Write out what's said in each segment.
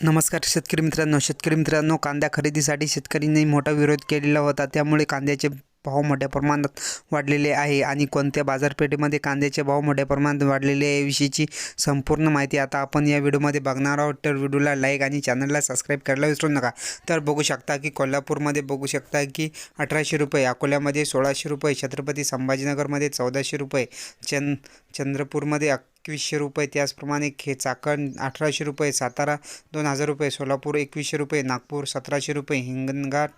नमस्कार शेतकरी मित्रांनो. शेतकरी मित्रांनो कांदा खरेदीसाठी शेतकऱ्यांनी मोठा विरोध केलेला होता. त्यामुळे कांद्याचे भाव मोठ्या प्रमाणात वाढलेले आहे आणि कोणत्या बाजारपेठेमध्ये कांद्याचे भाव मोठ्या प्रमाणात वाढलेले आहे याविषयीची संपूर्ण माहिती आता आपण या व्हिडिओमध्ये बघणार आहोत. तर व्हिडिओला लाईक आणि चॅनलला सबस्क्राईब करायला विसरू नका. तर बघू शकता की कोल्हापूरमध्ये बघू शकता की अठराशे रुपये अकोल्यामध्ये सोळाशे रुपये छत्रपती संभाजीनगरमध्ये चौदाशे रुपये चंद चंद्रपूरमध्ये एकवीसशे रुपये त्याचप्रमाणे खे चाकण अठराशे रुपये सातारा दोन हजार रुपये सोलापूर एकवीसशे रुपये नागपूर सतराशे रुपये हिंगणघाट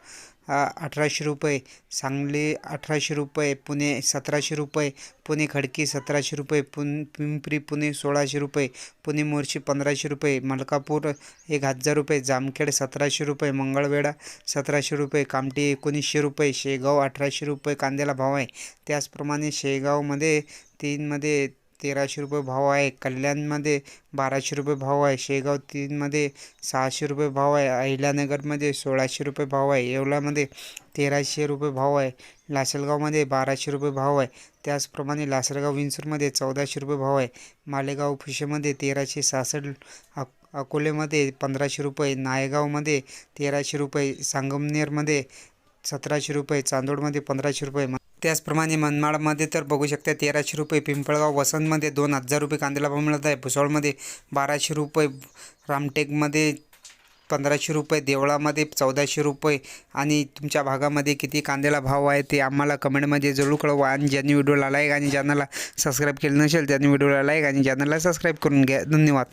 अठराशे रुपये सांगली अठराशे रुपये पुणे सतराशे रुपये पुणे खडकी सतराशे रुपये पुन पिंपरी पुणे सोळाशे रुपये पुणे मोर्शी पंधराशे रुपये मलकापूर एक हजार रुपये जामखेड सतराशे रुपये मंगळवेढा सतराशे रुपये कामठी एकोणीसशे रुपये शेगाव अठराशे रुपये कांद्याला भाव आहे. त्याचप्रमाणे शेगावमध्ये तीनमध्ये तेराशे रुपये भाव आहे. कल्याणमध्ये बाराशे रुपये भाव आहे. शेगाव तीनमध्ये सहाशे रुपये भाव आहे. अहिल्यानगरमध्ये सोळाशे रुपये भाव आहे. येवलामध्ये तेराशे रुपये भाव आहे. लासलगावमध्ये बाराशे रुपये भाव आहे. त्याचप्रमाणे लासलगाव विंचूरमध्ये चौदाशे रुपये भाव आहे. मालेगाव फुशेमध्ये तेराशे सहासष्ट अक अकोलेमध्ये पंधराशे रुपये नायगावमध्ये तेराशे रुपये संगमनेरमध्ये सतराशे रुपये चांदोडमध्ये पंधराशे रुपये. त्याचप्रमाणे मनमाडमध्ये तर बघू शकता तेराशे रुपये पिंपळगाव वसंतमध्ये दोन हजार रुपये कांद्याला भाव मिळत आहे. भुसावळमध्ये बाराशे रुपये रामटेकमध्ये पंधराशे रुपये देवळामध्ये चौदाशे रुपये आणि तुमच्या भागामध्ये किती कांद्याला भाव आहे ते आम्हाला कमेंटमध्ये जरूर कळवा आणि ज्यांनी व्हिडिओला लाईक आणि ज्यांना सबस्क्राईब केलं नसेल त्यांनी व्हिडिओला लाईक आणि चॅनलला सबस्क्राईब करून घ्या. धन्यवाद.